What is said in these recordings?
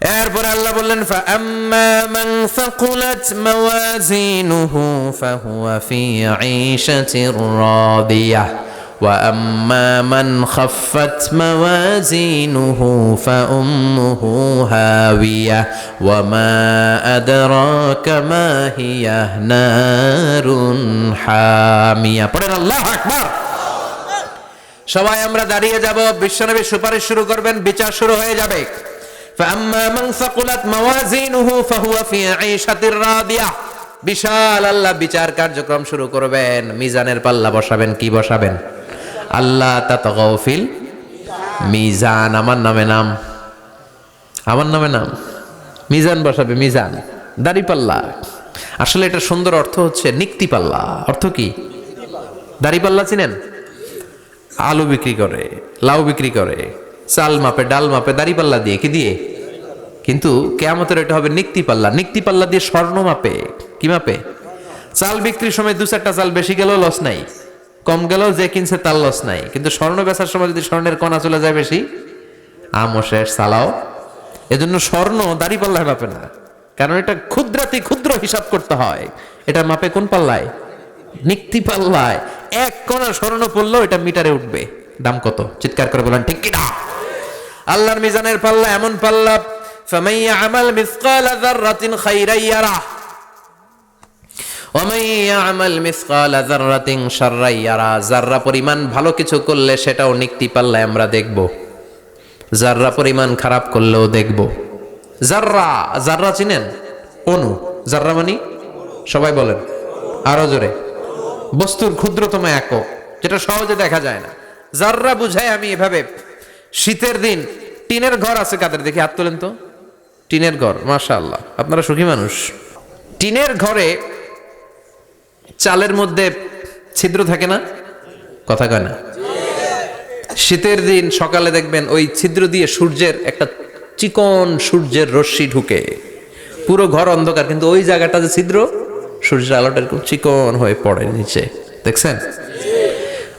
এরপরে আল্লাহ বললেন فَأَمَّا مَنْ ثَقُلَتْ مَوَازِينُهُ فَهُوَ فِي عِيشَةٍ رَاضِيَةٍ وَأَمَّا مَنْ خَفَّتْ مَوَازِينُهُ فَأُمُّهُ هَاوِيَةٌ وَمَا أَدْرَاكَ مَا هِيَهْ نَارٌ حَامِيَةٌ পড়েন আল্লাহু আকবার সবাই আমরা দাঁড়িয়ে যাব বিশ্বনবী সুপারিশ শুরু করবেন বিচার শুরু হয়ে যাবে فأما من ثقلت موازينه فهو في عيشة راضية বিশাল আল্লাহ বিচার কার্যক্রম শুরু করবেন মিজানের পাল্লা বসাবেন কি বসাবেন আল্লাহ তাতগাউফিল মিজান আমার নামে নাম আমার নামে নাম মিজান বসাবে মিজান দাড়ি পাল্লা আসলে এটা সুন্দর অর্থ হচ্ছে নিক্তি পাল্লা অর্থ কি দাড়ি পাল্লা চিনেন আলু বিক্রি করে লাউ বিক্রি করে চাল মাপে, ডাল মাপে, দাড়ি পাল্লা দিয়ে, কি দিয়ে? কিন্তু কেয়ামতের এটা হবে নিক্তি পাল্লা। নিক্তি পাল্লা দিয়ে স্বর্ণ মাপে। কি মাপে? চাল বিক্রির সময় দু চারটা চাল বেশি গেলেও লস নাই। কম গেলেও যে কিনছে তার লস নাই। কিন্তু স্বর্ণ বেচার সময় যদি স্বর্ণের কণা চলে যায় বেশি, আমও শেষ, চালাও। এজন্য স্বর্ণ দাড়ি পাল্লায় মাপে না। কারণ এটা ক্ষুদ্রাতি ক্ষুদ্র হিসাব করতে হয়। এটা মাপে কোন পাল্লায়? নিক্তি পাল্লায়। এক কণা স্বর্ণ পড়লেও এটা মিটারে উঠবে। দাম কত? চিৎকার করে বলেন, ঠিক কিনা? আল্লাহর মিজানের পাল্লা এমন পাল্লা, ফামাইয়া আমাল মিসকাল যাররাতিন খাইরাই ইয়ারা। যার্রা পরিমাণ ভালো কিছু করলে সেটাও নিকটি পাল্লায় আমরা দেখব। যার্রা পরিমাণ খারাপ করলেও দেখব। যার্রা যার্রা চিনেন? অনু। যার্রা মানি? সবাই বলেন। আরও জোরে। বস্তুর ক্ষুদ্রতম একক, যেটা সহজে দেখা যায় না। যার্রা বুঝায় আমি এভাবে শীতের দিন, টিনের ঘর আছে কাদের? দেখি হাত তোলেন তো। টিনের ঘর মাশা আল্লাহ আপনারা সুখী মানুষ। টিনের ঘরে চালের মধ্যে ছিদ্র থাকে না? কথা কয় না। শীতের দিন সকালে দেখবেন ওই ছিদ্র দিয়ে সূর্যের একটা চিকন সূর্যের রশ্মি ঢুকে। পুরো ঘর অন্ধকার, কিন্তু ওই জায়গাটা যে ছিদ্র, সূর্যের আলোটা এরকম চিকন হয়ে পড়ে নিচে। দেখছেন?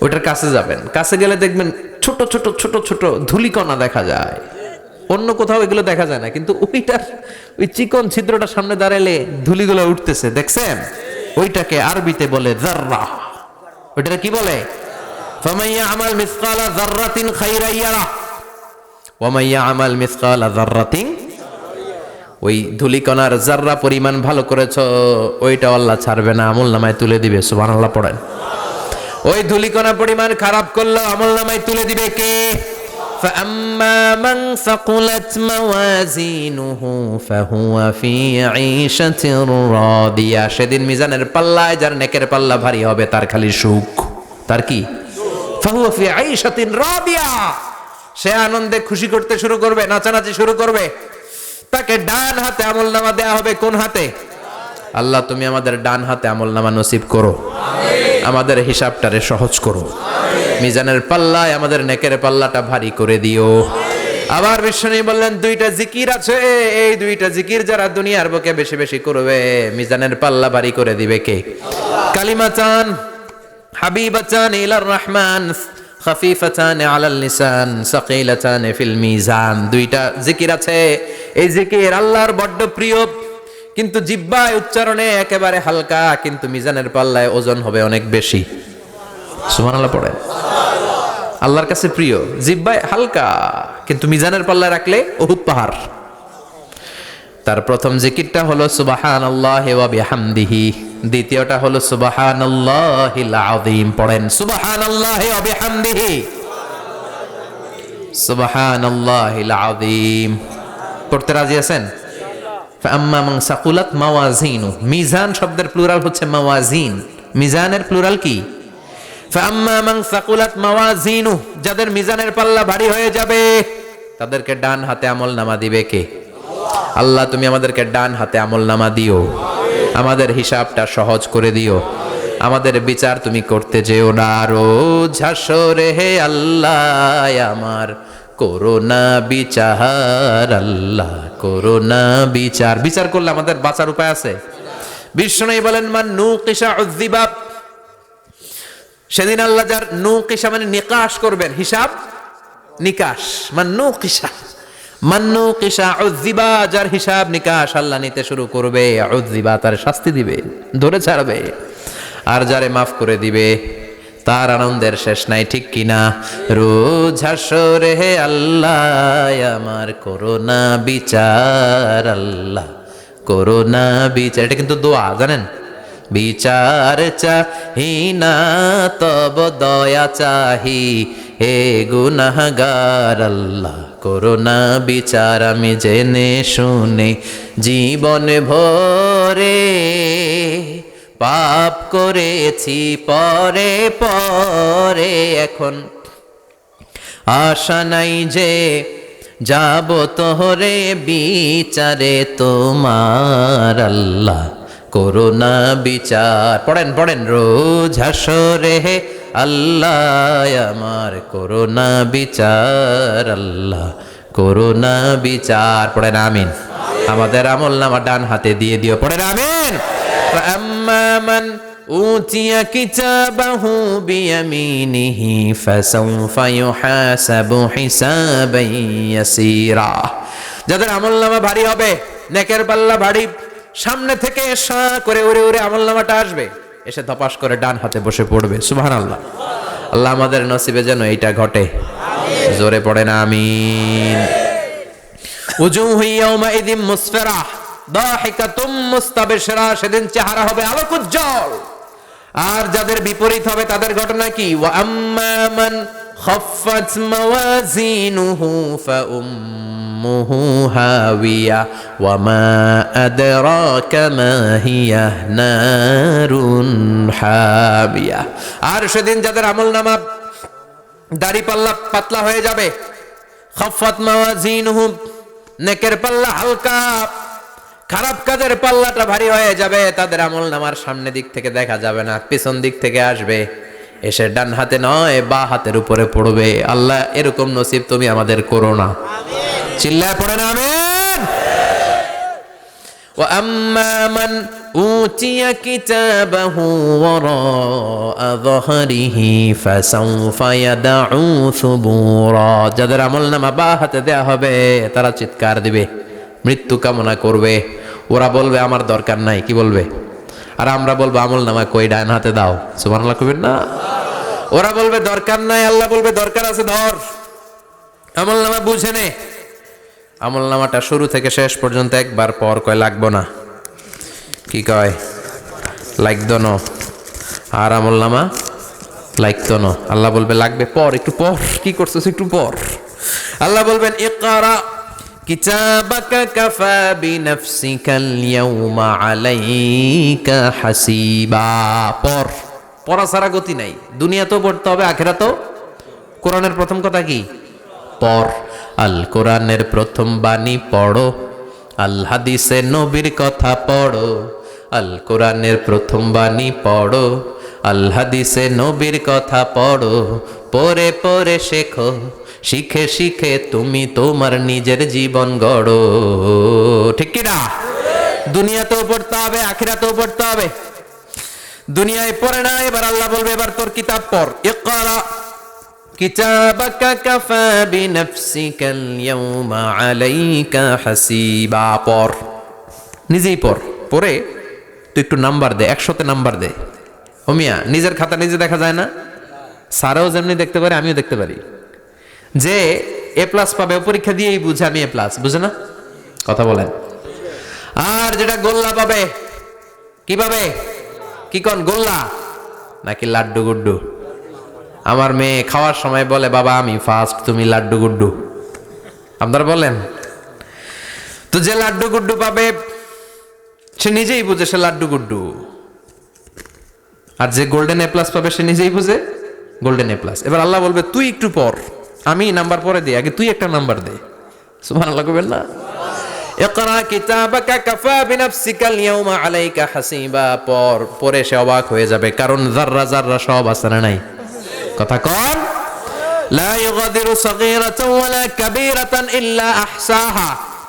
ওটার কাছে যাবেন। কাছে গেলে দেখবেন ছোট ছোট ছোট ছোট ধুলিকণা দেখা যায়। অন্য কোথাও এগুলো দেখা যায় না, কিন্তু ওইটার, ওই চিকন ছিদ্রটা সামনে দাঁড়ালে ধুলিগুলো উঠতেছে, দেখছেন? ওইটাকে আরবিতে বলে জাররা ওইটা কি বলে? ফামাইয়া আমাল মিসকালা জাররাতিন খাইরান ইয়ারা। ওয়ামাইয়া আমাল মিসকালা জাররাতিন ওই ধুলিকণার জাররা পরিমাণ ভালো করেছ, ওইটা আল্লাহ ছাড়বে না, আমল নামায় তুলে দিবে, সুবহানাল্লাহ পড়েন। ওই ধুলিকণা পরিমাণ খারাপ করলো আমল নামায় তুলে দিবে কে فأما من ثقلت موازينه فهو في عيشة راضية সেদিন মিজানের পাল্লায় যার নেকের পাল্লা ভারী হবে তার খালি সুখ তার কি فهو في عيشة راضية সে আনন্দে খুশি করতে শুরু করবে নাচানাচি শুরু করবে তাকে ডান হাতে আমল নামা দেয়া হবে কোন হাতে আল্লাহ তুমি আমাদের ডান হাতে আমল নামা নসিব করো আমাদের হিসাবটারে সহজ করো। মিজানের পাল্লায়, আমাদের নেকের পাল্লাটা ভারী করে দিও। আবার বিশ্বনী বললেন, দুইটা জিকির আছে, এই দুইটা জিকির যারা দুনিয়ার বুকে বেশি বেশি করবে, মিজানের পাল্লা ভারী করে দিবে কে? কালিমা চান, হাবিবা চান, ইলার রহমান মিজান। দুইটা জিকির আছে। এই জিকির আল্লাহর বড্ড প্রিয়। কিন্তু জিব্বায় উচ্চারণে একেবারে হালকা, কিন্তু মিজানের পাল্লায় ওজন হবে অনেক বেশি। সুবহানাল্লাহ পড়ে আল্লাহর কাছে প্রিয়, জিব্বায় হালকা, কিন্তু মিজানের পাল্লায় রাখলে অহুত পাহাড়। তার প্রথম জিকিরটা হলো সুবাহান আল্লাহ বিহামদিহি। দ্বিতীয়টা হলো সুবাহান আল্লাহিল আযীম। পড়েন সুবাহান আল্লাহ বিহামদিহি। সুবাহান আল্লাহিল আযীম। পড়তে রাজি আছেন? আম্মা মান সাকুলাত মাওয়াজিনু মিজান শব্দের প্লুরাল হচ্ছে মাওয়াজিন মিজানের প্লুরাল কি? ফাম্মা মান সাকুলাত মাওয়াজিনু যাদের মিজানের পাল্লা ভারী হয়ে যাবে, তাদেরকে ডান হাতে আমল নামা দিবে কে? আল্লাহ, তুমি আমাদেরকে ডান হাতে আমল নামা দিও। আমাদের হিসাবটা সহজ করে দিও। আমাদের বিচার তুমি করতে যেও না। আরও ঝাসরে হে আল্লাহ, আমার করোনা বিচার, আল্লাহ করোনা বিচার। বিচার করলে আমাদের বাঁচার উপায় আছে? বিষ্ণু বলেন, মান নু কিসা সেদিন আল্লাহ যার নু কিসা মানে নিকাশ করবেন। হিসাব? নিকাশ। মান নু কিসা মান্নু কিসা উজ্জিবা যার হিসাব নিকাশ আল্লাহ নিতে শুরু করবে। উজ্জিবা তার শাস্তি দিবে, ধরে ছাড়বে। আর যারে মাফ করে দিবে তার আনন্দের শেষ নাই, ঠিক কিনা? হে আল্লাহ, আমার করোনা বিচার, আল্লাহ, করোনা বিচার। এটা কিন্তু দোয়া, জানেন? বিচার চাহি না তব দয়া চাহি। হে গুনাহগার, আল্লাহ, করোনা বিচার আমি জেনে শুনে, জীবন ভরে পাপ করেছি পরে পরে এখন। আশা নাই যে যাব তোহরে বিচারে তোমার আল্লাহ। করোনা বিচার। পড়েন পড়েন, রোজ হাসরে আল্লাহ, আমার করোনা বিচার আল্লাহ। করোনা বিচার। পড়েন, আমিন। আমাদের আমল নামা ডান হাতে দিয়ে দিও। পড়েন, আমিন। فأما من أوتي كتابه بيمينه فسوف يحاسب حسابا يسيرا যাদের আমল নামা ভারী হবে নেকের পাল্লা ভারী সামনে থেকে সা করে উড়ে উড়ে আমল নামাটা আসবে এসে ধপাস করে ডান হাতে বসে পড়বে সুবহান আল্লাহ আল্লাহ আমাদের নসিবে যেন এইটা ঘটে জোরে পড়ে না আমিন উজুহু ইয়াউমাইযিন মুসফিরা দাহিকাতুম মুস্তাবশিরা সেদিন চেহারা হবে আলোকোজ্জ্বল আর যাদের বিপরীত হবে তাদের ঘটনা কি? আর সেদিন যাদের আমলনামা দাড়ি পাল্লা পাতলা হয়ে যাবে নেকের পাল্লা হালকা খারাপ কাজের পাল্লাটা ভারী হয়ে যাবে তাদের আমল নামার সামনে দিক থেকে দেখা যাবে না পিছন দিক থেকে আসবে এসে ডান হাতে নয় বা হাতের উপরে পড়বে আল্লাহ এরকম নসিব তুমি আমাদের করো না চিল্লায় পড়ে না আমিন وأما من أوتي كتابه وراء ظهره فسوف يدعو ثبورا যাদের আমল নামা বা হাতে দেয়া হবে তারা চিৎকার দিবে মৃত্যু কামনা করবে। ওরা বলবে, আমার দরকার নাই। কি বলবে? আর আমরা বলব, আমল নামা কই, ডান হাতে দাও। সুবহানাল্লাহ কবির না। ওরা বলবে, দরকার নাই। আল্লাহ বলবে, দরকার আছে, ধর। আমল নামা বুঝে নে। আমল নামাটা শুরু থেকে শেষ পর্যন্ত একবার পর কয়, লাগবো না। কি কয়? লাগতো ন। আর আমল নামা, লাগতো ন। আল্লাহ বলবে, লাগবে পর, একটু পর। কি করছ একটু পর? আল্লাহ বলবেন, ইকরা কিতাবাকা কাফা বিনাফসিকাল ইয়াউমা আলাইকা হাসিবা। পর। পড়া ছাড়া গতি নাই। দুনিয়া তো পড়তে হবে আখেরা তো কোরআনের প্রথম কথা কি? পর। আল কোরআনের প্রথম বাণী পড়ো। আল হাদিসে নবীর কথা পড়ো। আল কোরআনের প্রথম বাণী পড়ো। আল হাদিসে নবীর কথা পড়ো। পরে পরে শেখো। শিখে শিখে তুমি তোমার নিজের জীবন গড়ো। ঠিক কি না? দুনিয়াতেও পড়তে হবে, আখিরাতেও পড়তে হবে। দুনিয়ায় পড়ে না, এবার আল্লাহ বলবে, এবার তোর কিতাব পড়। ইকরা, কিতাবাকা কাফা বিনাফসিকা আল-ইয়াওমা আলাইকা হাসিবা। পর নিজেই পড়। পড়ে তুই একটু নাম্বার দে, একশোতে নাম্বার দে। ওমিয়া নিজের খাতা নিজে দেখা যায় না? স্যারও যেমনি দেখতে পারে, আমিও দেখতে পারি। যে এ প্লাস পাবে পরীক্ষা দিয়েই বুঝে আমি এ প্লাস বুঝে না? কথা বলেন। আর যেটা গোল্লা পাবে, কি পাবে? কি কন, গোল্লা? নাকি লাড্ডু গুড্ডু? আমার মেয়ে খাওয়ার সময় বলে, বাবা, আমি ফার্স্ট তুমি লাড্ডু গুড্ডু। আপনারা বলেন তো যে লাড্ডু গুড্ডু পাবে, সে নিজেই বুঝে সে লাড্ডু গুড্ডু। আর যে গোল্ডেন এ প্লাস পাবে, সে নিজেই বুঝে গোল্ডেন এ প্লাস এবার আল্লাহ বলবে, তুই একটু পর আমি নাম্বার পরে দিই, আগে তুই একটা নাম্বার দে। সুবহান আল্লাহ না? পর, পরে সে অবাক হয়ে যাবে, কারণ সব আছে না নাই? কথা কন।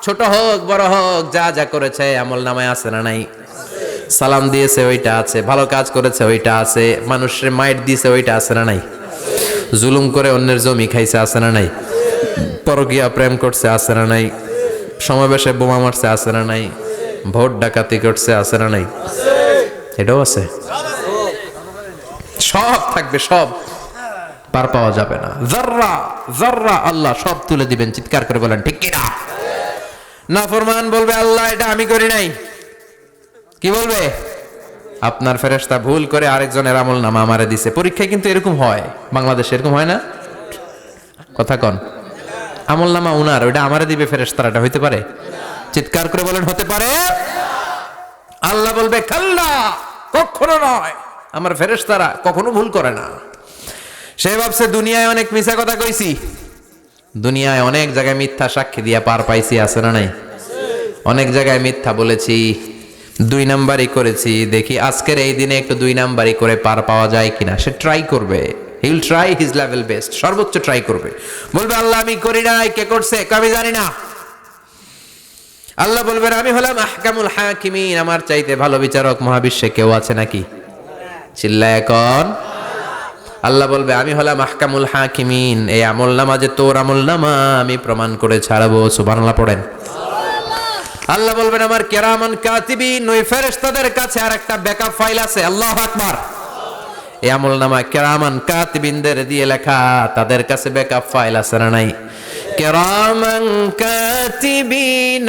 ছোট হোক, বড় হোক, যা যা করেছে, আমল নামায় আছে না নাই? সালাম দিয়েছে, ওইটা আছে। ভালো কাজ করেছে, ওইটা আছে। মানুষের মাইট দিয়েছে, ওইটা আছে না নাই? জুলুম করে অন্যের জমি খাইছে, আছে না নাই? পরকিয়া প্রেম করছে, আছে না নাই? সমাবেশে বোমা মারছে, আছে না নাই? ভোট ডাকাতি করছে, আছে না নাই? এটাও আছে? সব থাকবে, সব। পার পাওয়া যাবে না। জাররা জাররা আল্লাহ সব তুলে দিবেন, চিৎকার করে বলেন, ঠিক কিনা? না ফরমান বলবে, আল্লাহ, এটা আমি করি নাই। কি বলবে? আপনার ফেরেশতা ভুল করে আরেকজনের আমল নামা আমারে দিছে। পরীক্ষায় কিন্তু এরকম হয়। বাংলাদেশে এরকম হয় না? কথা কন। আমল নামা উনার, ওইটা আমারে দিবে ফেরেশতারা, এটা হইতে পারে? চিৎকার করে বলেন, হতে পারে? আল্লাহ বলবে, খাল্লা, কখনো নয়। আমার ফেরেশতারা কখনো ভুল করে না। সে ভাবছে, দুনিয়ায় অনেক মিছা কথা কইছি। দুনিয়ায় অনেক জায়গায় মিথ্যা সাক্ষী দিয়া পার পাইছি, আছে না নাই? অনেক জায়গায় মিথ্যা বলেছি। দুই নাম্বারই করেছি, দেখি আজকের এই দিনে একটু দুই নাম্বারই করে পার পাওয়া যায় কিনা। সে ট্রাই করবে। He will try his level best সর্বোচ্চ ট্রাই করবে। বলবে, আল্লাহ, আমি করি নাই। কে করছে? আমি জানি না। আল্লাহ বলবেন আমি হলাম আহকামুল হাকিমিন। আমার চাইতে ভালো বিচারক মহাবিশ্বে কেউ আছে নাকি? চিল্লা এখন আল্লাহ বলবে, আমি হলাম আহকামুল হাকিমিন। এই আমল নামা যে তোর আমল নামা, আমি প্রমাণ করে ছাড়াবো। সুবহানাল্লাহ, পড়েন। আল্লাহ বলবেন আমার কেরামান কাতিবিন ওই ফেরেশতাদের কাছে আর একটা ব্যাকআপ ফাইল আছে আল্লাহ আকবার এই আমল নামা কেরামান কাতিবিনদের দিয়ে লেখা তাদের কাছে ব্যাকআপ ফাইল আছে না নাই কেরামান কাতিবিন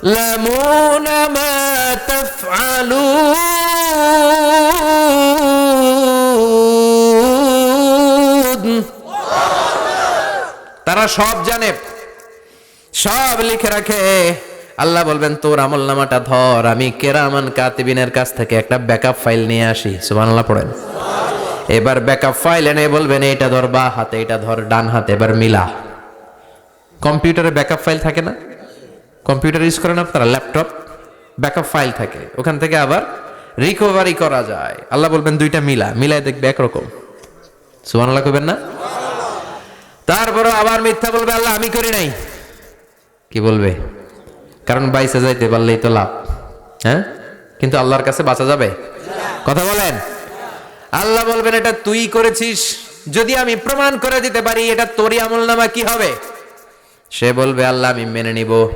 يعلمون ما تفعلون তারা সব জানে সব লিখে রাখে আল্লাহ বলবেন, তোর আমল নামাটা ধর, আমি কেরামান কাতিবিনের কাছ থেকে একটা ব্যাকআপ ফাইল নিয়ে আসি। সুবহানাল্লাহ পড়েন। এবার ব্যাকআপ ফাইল এনে বলবেন এটা ধর বা হাতে এটা ধর ডান হাতে, এবার মিলা। কম্পিউটারে ব্যাকআপ ফাইল থাকে না? কম্পিউটার ইউজ করেন আপনারা, ল্যাপটপ, ব্যাকআপ ফাইল থাকে। ওখান থেকে আবার রিকভারি করা যায়। আল্লাহ বলবেন, দুইটা মিলা মিলায় দেখবে একরকম। সুবহানাল্লাহ করবেন না? তারপরে আবার মিথ্যা বলবে, আল্লাহ, আমি করি নাই। কি বলবে? কারণ বাইসে যাইতে পারলেই তো লাভ। হ্যাঁ? কিন্তু আল্লাহর কাছে বাঁচা যাবে? কথা বলেন। আল্লাহ বলবেন, এটা তুই করেছিস। যদি আমি প্রমাণ করে দিতে পারি, এটা তোরই আমল নামা কি হবে? সে বলবে, আল্লাহ, আমি মেনে নিব।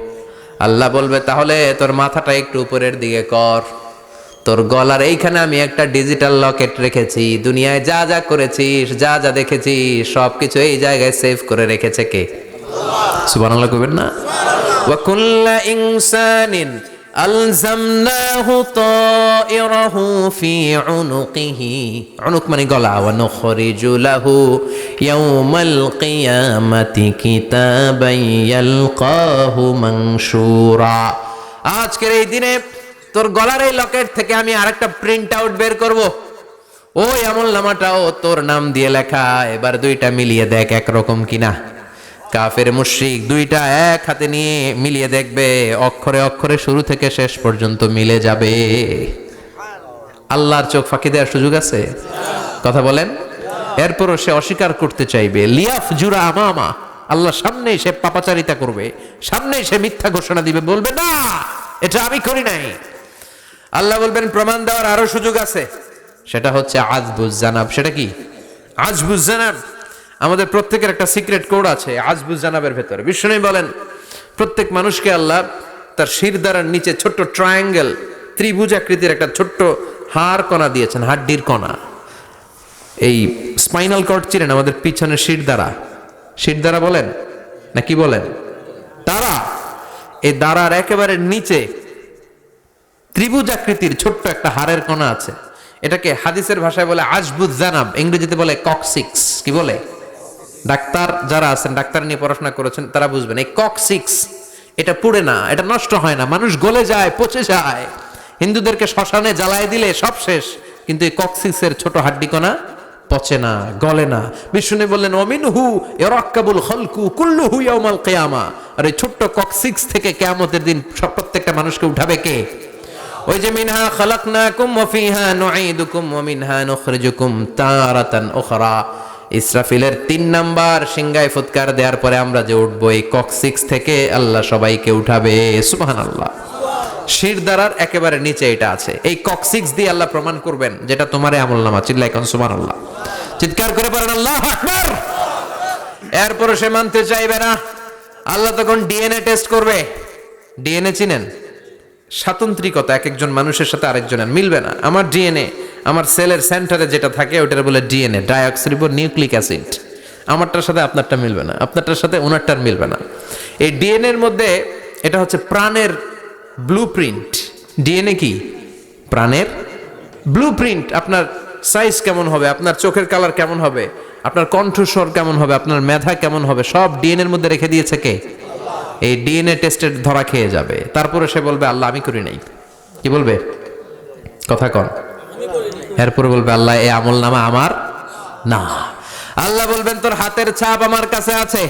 আল্লাহ বলবে, তাহলে তোর মাথাটা একটু উপরের দিকে কর। তোর গলার এইখানে আমি একটা ডিজিটাল লকেট রেখেছি। দুনিয়ায় যা যা করেছিস, যা যা দেখেছিস সব কিছু এই জায়গায় সেভ করে রেখেছে কে? সুবান আল্লাহ কইবেন না? ওয়া কুল্লা ইনসানিন আলজামনাহু তাইরাহু ফি উনুকিহি উনুক মানে ওয়া নুখরিজু লাহু ইয়াউমাল কিয়ামাতি কিতাবান ইয়ালকাহু মানশুরা আজকের এই দিনে তোর গলার এই লকেট থেকে আমি আরেকটা প্রিন্ট আউট বের করব। ওই আমল নামাটাও তোর নাম দিয়ে লেখা। এবার দুইটা মিলিয়ে দেখ একরকম কিনা। কাফের মুশরিক দুইটা এক হাতে নিয়ে মিলিয়ে দেখবে, অক্ষরে অক্ষরে শুরু থেকে শেষ পর্যন্ত মিলে যাবে। আল্লাহর চোখ ফাঁকি দেওয়ার সুযোগ আছে? কথা বলেন। এরপরও সে অস্বীকার করতে চাইবে, লিয়াফ জুরা আমামা। আল্লাহ সামনেই সে পাপাচারিতা করবে, সামনেই সে মিথ্যা ঘোষণা দিবে, বলবে, না, এটা আমি করি নাই। আল্লাহ বলবেন, প্রমাণ দেওয়ার আরও সুযোগ আছে। সেটা হচ্ছে আজবুজ জানাব। সেটা কি? আজবুজ জানাব। আমাদের প্রত্যেকের একটা সিক্রেট কোড আছে, আজবুজ জানাবের ভেতরে। বিষ্ণু বলেন, প্রত্যেক মানুষকে আল্লাহ তার শির দ্বারার নিচে ছোট্ট ট্রায়াঙ্গেল ত্রিভুজ আকৃতির একটা ছোট্ট হাড় কণা দিয়েছেন, হাড্ডির কণা। এই স্পাইনাল কর্ড চিনেন আমাদের পিছনে শির দ্বারা। শির দ্বারা বলেন? না কি বলেন? তারা এই দ্বারার একেবারে নিচে ত্রিভুজ আকৃতির ছোট্ট একটা হাড়ের কণা আছে। এটাকে হাদিসের ভাষায় বলে আজবুজ জানাব, ইংরেজিতে বলে ককসিক্স কি বলে? ডাক্তার যারা আছেন, ডাক্তার নিয়ে পড়াশোনা করেছেন, তারা বুঝবেন, এই ককসিক্স এটা পুড়ে না, এটা নষ্ট হয় না, মানুষ গলে যায়, পচে যায়। হিন্দুদেরকে শ্মশানে জ্বালায় দিলে সব শেষ, কিন্তু এই ককসিক্সের ছোট হাড্ডি কণা পচে না, গলে না। বিষ্ণু বললেন অমিন হু এরাক্কাবুল হলকু কুল্লু হু ইয়াউমাল কিয়ামা। আর এই ছোট্ট ককসিক্স থেকে কেয়ামতের দিন সব প্রত্যেকটা মানুষকে উঠাবে কে? ওই যে, মিনহা খালাকনাকুম ওয়া ফিহা নুঈদুকুম ওয়া মিনহা নুখরিজুকুম তারাতান উখরা। ইসরাফিলের তিন নাম্বার সিংগায় ফুৎকার দেওয়ার পরে আমরা যে উঠবো, এই ককসিক্স থেকে আল্লাহ সবাইকে উঠাবে, সুবহানাল্লাহ। শির দ্বারার একেবারে নিচে এটা আছে। এই ককসিক্স দিয়ে আল্লাহ প্রমাণ করবেন যেটা তোমার আমল নামা। চিল্লাই এখন আল্লাহ চিৎকার করে পারেন আল্লাহ এরপরে সে মানতে চাইবে না। আল্লাহ তখন ডিএনএ টেস্ট করবে। ডিএনএ চিনেন? স্বাতন্ত্রিকতা, এক একজন মানুষের সাথে আরেকজনের মিলবে না। আমার ডিএনএ আমার সেলের সেন্টারে যেটা থাকে, ওটার বলে ডিএনএ ডাইঅক্সিরিবো নিউক্লিক অ্যাসিড আমারটার সাথে আপনারটা মিলবে না, আপনারটার সাথে ওনারটার মিলবে না। এই ডিএনএ এর মধ্যে এটা হচ্ছে প্রাণের ব্লু প্রিন্ট ডিএনএ কি? প্রাণের ব্লু প্রিন্ট আপনার সাইজ কেমন হবে, আপনার চোখের কালার কেমন হবে, আপনার কণ্ঠস্বর কেমন হবে, আপনার মেধা কেমন হবে, সব ডিএনএ এর মধ্যে রেখে দিয়েছে কে? এই ডিএনএ টেস্টের ধরা খেয়ে যাবে। তারপরে সে বলবে, আল্লাহ, আমি করি নাই। কি বলবে? কথা কন। এরপরে বলবে, আল্লাহ, এই আমল নামা আমার না। আল্লাহ বলবেন, তোর হাতের ছাপ আমার কাছে আছে।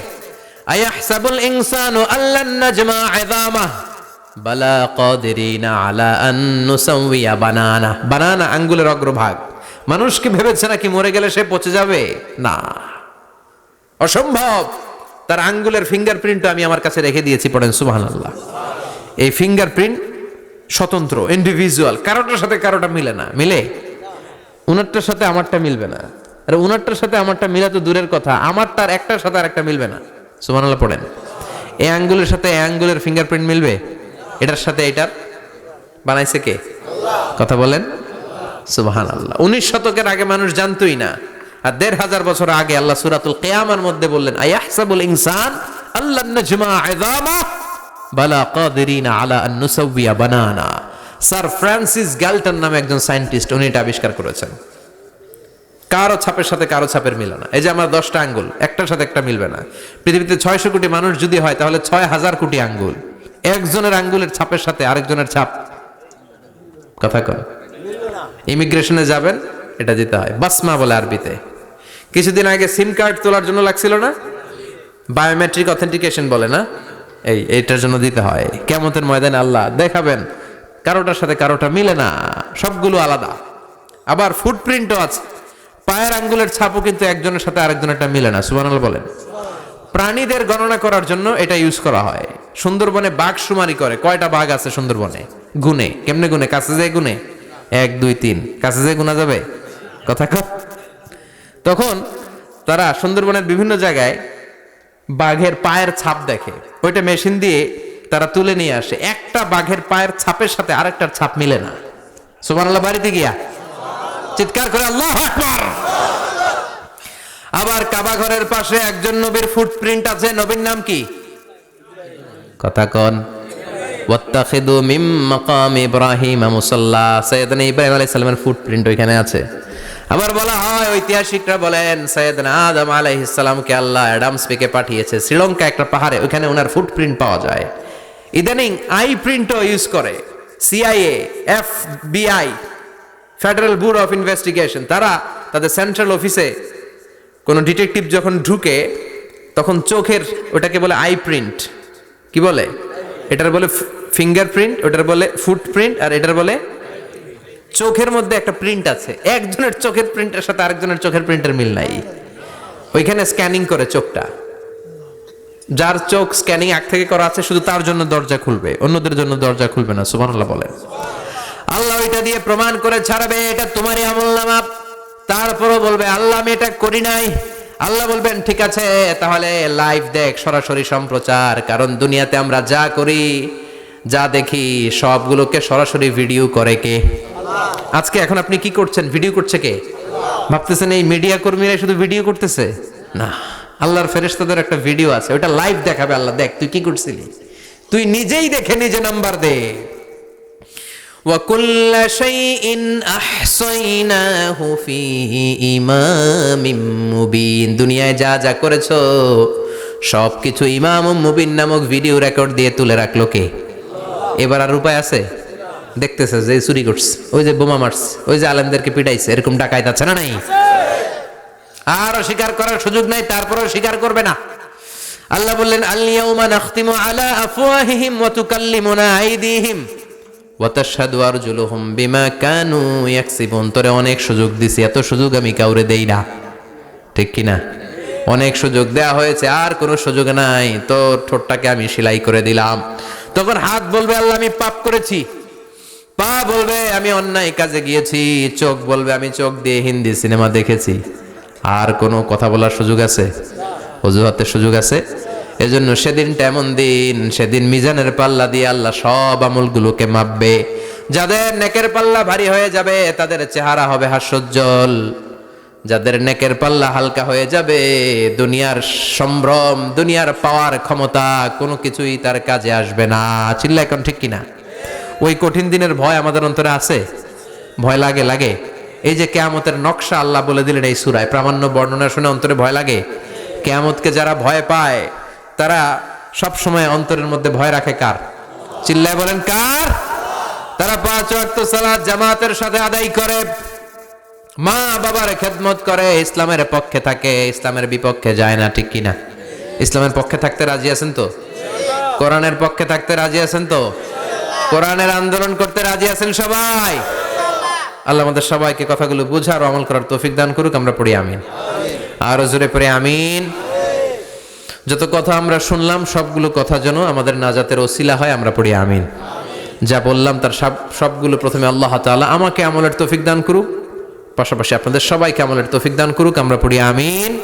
আয়াহসাবুল ইনসানু আল্লান নাজমা ইযামা বালা কাদিরিনা আলা আন নুসাউইয়া বানানা। বানানা, আঙ্গুলের অগ্রভাগ। মানুষ কি ভেবেছে নাকি মরে গেলে সে পচে যাবে? না। অসম্ভব। তার আঙ্গুলের ফিঙ্গারপ্রিন্ট আমি আমার কাছে রেখে দিয়েছি, পড়েন, সুবহানাল্লাহ। এই ফিঙ্গারপ্রিন্ট স্বতন্ত্র ইন্ডিভিজুয়াল কারোটার সাথে কারোটা মিলে না। মিলে? উনারটার সাথে আমারটা মিলবে না। আর উনারটার সাথে আমারটা মিলা তো দূরের কথা, আমার তার একটার সাথে আর একটা মিলবে না। সুবহানাল্লাহ, পড়েন। এই আঙ্গুলের সাথে এই আঙ্গুলের ফিঙ্গারপ্রিন্ট মিলবে? এটার সাথে এটার বানাইছে কে? কথা বলেন? সুবহান আল্লাহ উনিশ শতকের আগে মানুষ জানতোই না। আর দেড় হাজার বছর আগে আল্লাহ সুরাতুল কেয়ামার মধ্যে বললেন, আয়াহসাবুল ইনসান আল্লাহ নাজমা বালা আলা বানানা। স্যার ফ্রান্সিস গ্যালটন নামে একজন সায়েন্টিস্ট, উনি এটা আবিষ্কার করেছেন। কারও ছাপের সাথে কারও ছাপের মিলে না। এই যে আমার দশটা আঙ্গুল, একটার সাথে একটা মিলবে না। পৃথিবীতে ছয়শো কোটি মানুষ যদি হয়, তাহলে ছয় হাজার কোটি আঙ্গুল। একজনের আঙ্গুলের ছাপের সাথে আরেকজনের ছাপ। কথা কন। ইমিগ্রেশনে যাবেন, এটা দিতে হয়। বাসমা বলে আরবিতে। কিছুদিন আগে সিম কার্ড তোলার জন্য লাগছিল না? বায়োমেট্রিক অথেন্টিকেশন বলে না? এই, এইটার জন্য দিতে হয়। কেমতের ময়দানে আল্লাহ দেখাবেন, কারোটার সাথে কারোটা মিলে না, সবগুলো আলাদা। আবার ফুটপ্রিন্টও আছে। পায়ের আঙ্গুলের ছাপও কিন্তু একজনের সাথে আরেকজনেরটা মিলে না, সুবহানাল্লাহ বলেন। প্রাণীদের গণনা করার জন্য এটা ইউজ করা হয়। সুন্দরবনে বাঘ সুমারি করে। কয়টা বাঘ আছে সুন্দরবনে? গুনে কেমনে গুনে কাছে যায় গুনে এক, দুই, তিন। কাছে যায় গুনা যাবে? কথা কর তখন তারা সুন্দরবনের বিভিন্ন জায়গায় বাঘের পায়ের ছাপ দেখে। ওইটা মেশিন দিয়ে তারা তুলে নিয়ে আসে। একটা বাঘের পায়ের ছাপের সাথে আরেকটার ছাপ মিলে না। সুবহানাল্লাহ, বাড়িতে গিয়া। চিৎকার করে, আল্লাহ আবার কাবা ঘরের পাশে একজন নবীর ফুটপ্রিন্ট আছে। নবীর নাম কি? কথা কন। ওয়াত্তাখিদু মিম মাকাম ইব্রাহিম মুসাল্লা। সৈয়দনা ইব্রাহিম আলাইহিস সালামের ফুটপ্রিন্ট ওইখানে আছে। আবার বলা হয়, ঐতিহাসিকরা বলেন, সৈয়দনা আদম আলাইহিস সালামকে আল্লাহ অ্যাডামস পেকে পাঠিয়েছে। শ্রীলঙ্কা একটা পাহাড়ে, ওইখানে ওনার ফুটপ্রিন্ট পাওয়া যায়। ইদানিং আই প্রিন্টও ইউজ করে। CIA FBI federal bureau of investigation তারা তাদের সেন্ট্রাল অফিসে কোনো ডিটেকটিভ যখন ঢুকে, তখন চোখের ওটাকে বলে আই প্রিন্ট কি বলে? এটার বলে ফিঙ্গারপ্রিন্ট ওটার বলে ফুটপ্রিন্ট আর এটার বলে চোখের মধ্যে একটা প্রিন্ট আছে। একজনের চোখের প্রিন্টের সাথে আরেকজনের চোখের প্রিন্টের মিল নাই। ওইখানে স্ক্যানিং করে চোখটা। যার চোখ স্ক্যানিং এক থেকে করা আছে, শুধু তার জন্য দরজা খুলবে। অন্যদের জন্য দরজা খুলবে না, সুবহানাল্লাহ বলেন। আল্লাহ ওইটা দিয়ে প্রমাণ করে ছাড়বে, এটা তোমারই আমল নামা। তারপরও বলবে, আল্লাহ আমি এটা করি নাই। আল্লাহ বলবেন, ঠিক আছে, তাহলে লাইভ দেখ, সরাসরি সম্প্রচার। কারণ দুনিয়াতে আমরা যা করি, যা দেখি, সবগুলোকে সরাসরি ভিডিও করে কে? আজকে এখন আপনি কি করছেন ভিডিও করছে কে ভাবতেছেন এই মিডিয়া কর্মীরা শুধু ভিডিও করতেছে না আল্লাহর ফেরেশতাদের একটা ভিডিও আছে ওটা লাইভ দেখাবে আল্লাহ দেখ তুই কি করছিলি তুই নিজেই দেখে নিজে নাম্বার দে وكل شيء أحصيناه في إمام مبين দুনিয়ায় যা যা করেছো সব কিছু ইমাম মুবিন নামক ভিডিও রেকর্ড দিয়ে তুলে রাখলো কে এবার আর উপায় আছে দেখতেছে যে চুরি করছে, ওই যে বোমা মারছে, ওই যে আলেমদেরকে পিটাইছে, এরকম ডাকাইত আছে না নাই? আর অস্বীকার করার সুযোগ নাই, তারপরেও স্বীকার করবে না। আল্লাহ বললেন আল্লিয়াউমা নাখতিমু আলা আফওয়াহিহিম ওয়া তুকাল্লিমুনা আইদিহিম ওয়াতাশহাদু আরজুলুহুম বিমা কানু ইয়াকসিবুন। তোরে অনেক সুযোগ দিছি, এত সুযোগ আমি কাউরে দেই না। ঠিক কি না অনেক সুযোগ দেয়া হয়েছে, আর কোনো সুযোগ নাই। তোর ঠোঁটটাকে আমি সেলাই করে দিলাম। তখন হাত বলবে, আল্লাহ, আমি পাপ করেছি। পা বলবে, আমি অন্যায় কাজে গিয়েছি, চোখ বলবে, আমি চোখ দিয়ে হিন্দি সিনেমা দেখেছি। আর কোনো কথা বলার সুযোগ আছে? অজুহাতের সুযোগ আছে? এজন্য সেদিনটা এমন দিন, সেদিন মিজানের পাল্লা দিয়ে আল্লাহ সব আমলগুলোকে মাপবে। যাদের নেকের পাল্লা ভারী হয়ে যাবে, তাদের চেহারা হবে হাস্যোজ্জ্বল। যাদের নেকের পাল্লা হালকা হয়ে যাবে, দুনিয়ার সম্ভ্রম, দুনিয়ার পাওয়ার ক্ষমতা, কোনো কিছুই তার কাজে আসবে না। চিল্লা এখন ঠিক কিনা? ওই কঠিন দিনের ভয় আমাদের অন্তরে আছে? ভয় লাগে লাগে। এই যে কেয়ামতের নকশা আল্লাহ বলে দিলেন এই সুরায়, প্রামাণ্য বর্ণনা শুনে অন্তরে ভয় লাগে। কেয়ামতকে যারা ভয় পায়, তারা সব সময় অন্তরের মধ্যে ভয় রাখে কার? চিল্লায় বলেন, কার? তারা পাঁচ ওয়াক্ত সালাত জামাতের সাথে আদায় করে। মা বাবার খেদমত করে, ইসলামের পক্ষে থাকে, ইসলামের বিপক্ষে যায় না, ঠিক কিনা? ইসলামের পক্ষে থাকতে রাজি আছেন তো? কোরআনের পক্ষে থাকতে রাজি আছেন তো? কোরআনের আন্দোলন করতে রাজি আছেন সবাই? আল্লাহ আমাদের সবাইকে কথাগুলো বুঝার আমল করার তৌফিক দান করুক, আমরা পড়ি আমিন। আরও জোরে পড়ে আমিন। যত কথা আমরা শুনলাম, সবগুলো কথা যেন আমাদের নাজাতের ওসিলা হয়, আমরা পড়ি আমিন। যা বললাম, তার সব, সবগুলো প্রথমে আল্লাহ তাআলা আমাকে আমলের তৌফিক দান করুক। পাশাপাশি আপনাদের সবাইকে আমলের তৌফিক দান করুক, আমরা পড়ি আমিন।